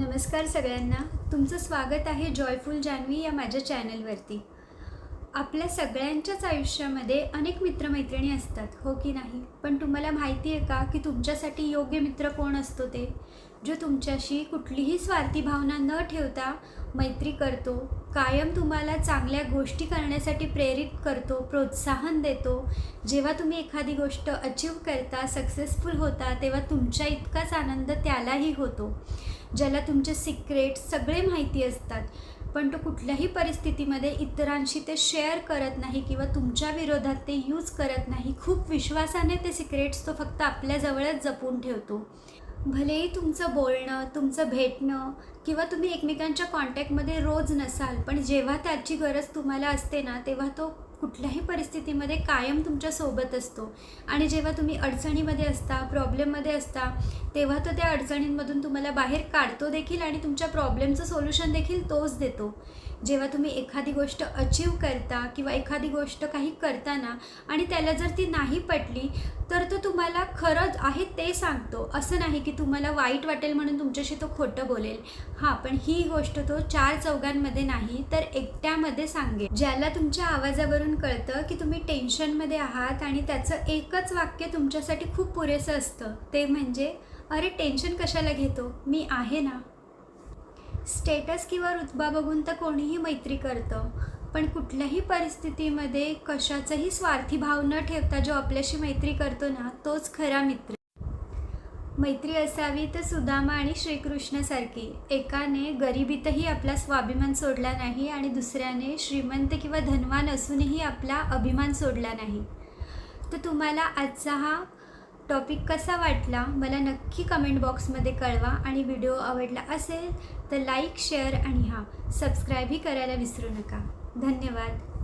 नमस्कार सगळ्यांना. तुमचं स्वागत आहे जॉयफुल जान्हवी या माझ्या चॅनलवरती. आपल्या सगळ्यांच्याच आयुष्यामध्ये अनेक मित्रमैत्रिणी असतात हो की नाही? पण तुम्हाला माहिती आहे का की तुमच्यासाठी योग्य मित्र कोण असतो ते? जो तुमच्याशी कुठलीही स्वार्थी भावना न ठेवता मैत्री करतो कायम तुम्हाला चांगल्या गोष्टी करण्यासाठी प्रेरित करतो प्रोत्साहन देतो. जेव्हा तुम्ही एखादी गोष्ट अचीव करता सक्सेसफुल होता तेव्हा तुमच्या इतकाच आनंद त्यालाही होतो ज्याला तुमचे सिक्रेट सगळे माहिती असतात. पण तो कुठल्याही परिस्थितीमध्ये इतरांशी ते शेअर करत नाही किंवा तुमच्या विरोधात ते यूज करत नाही. खूप विश्वासाने ते सिक्रेट्स तो फक्त आपल्याजवळच जपून ठेवतो. भलेही तुमचं बोलणं तुमचं भेटणं किंवा तुम्ही एकमेकांच्या कॉन्टॅक्टमध्ये रोज नसाल पण जेव्हा त्याची गरज तुम्हाला असते ना तेव्हा तो कुठल्याही परिस्थितीमध्ये कायम तुमच्यासोबत असतो. आणि जेव्हा तुम्ही अडचणीमध्ये असता प्रॉब्लेममध्ये असता तेव्हा तो त्या अडचणींमधून तुम्हाला बाहेर काढतो देखील आणि तुमच्या प्रॉब्लेमचं सोल्युशन देखील तोच देतो. जेव्हा तुम्ही एखादी गोष्ट अचीव करता किंवा एखादी गोष्ट काही करताना आणि त्याला जर ती नाही पटली तर तो तुम्हाला खरंच आहे ते सांगतो. असं नाही की तुम्हाला वाईट वाटेल म्हणून तुमच्याशी तो खोटं बोलेल. हां पण ही गोष्ट तो चार चौघांमध्ये नाही तर एकट्यामध्ये सांगेल. ज्याला तुमच्या आवाजावरून कळतं की तुम्ही टेन्शनमध्ये आहात आणि त्याचं एकच वाक्य तुमच्यासाठी खूप पुरेसं असतं. ते म्हणजे अरे टेन्शन कशाला घेतो? मी आहे ना? स्टेटस किंवा रुतबा बघून तर कोणीही मैत्री करतं. पण कुठल्याही परिस्थितीमध्ये कशाचाही स्वार्थी भाव न ठेवता जो आपल्याशी मैत्री करतो ना तोच खरा मित्र. मैत्री असावी तर सुदामा आणि श्रीकृष्णासारखी. एकाने गरिबीतही आपला स्वाभिमान सोडला नाही आणि दुसऱ्याने श्रीमंत किंवा धनवान असूनही आपला अभिमान सोडला नाही. तर तुम्हाला आजचा हा टॉपिक कसा वाटला? मला नक्की कमेंट बॉक्समध्ये कळवा आणि व्हिडिओ आवडला असेल तर लाईक शेअर आणि हां. सबस्क्राईबही करायला विसरू नका. धन्यवाद.